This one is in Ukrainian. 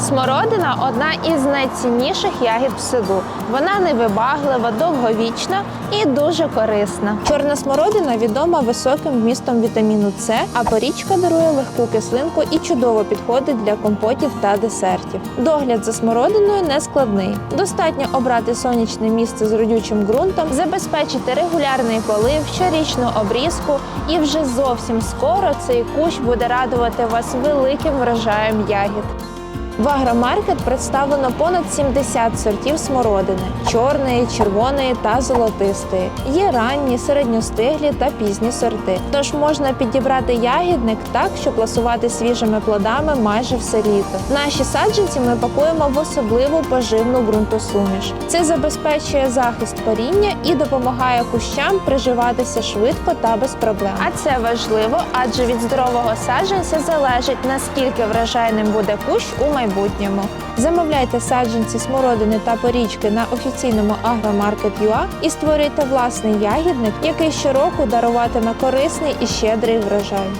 Смородина одна із найцінніших ягід в саду. Вона невибаглива, довговічна і дуже корисна. Чорна смородина відома високим вмістом вітаміну С, а порічка дарує легку кислинку і чудово підходить для компотів та десертів. Догляд за смородиною не складний. Достатньо обрати сонячне місце з родючим ґрунтом, забезпечити регулярний полив, щорічну обрізку, і вже зовсім скоро цей кущ буде радувати вас великим врожаєм ягід. В агромаркет представлено понад 70 сортів смородини чорної, червоної та золотистої. Є ранні, середньостиглі та пізні сорти. Тож можна підібрати ягідник так, щоб ласувати свіжими плодами майже все літо. Наші саджанці ми пакуємо в особливу поживну ґрунтосуміш. Це забезпечує захист коріння і допомагає кущам приживатися швидко та без проблем. А це важливо, адже від здорового саджанця залежить наскільки врожайним буде кущ у майбутньому. Замовляйте саджанці смородини та порічки на офіційному агромаркет.ua і створюйте власний ягідник, який щороку даруватиме корисний і щедрий врожай.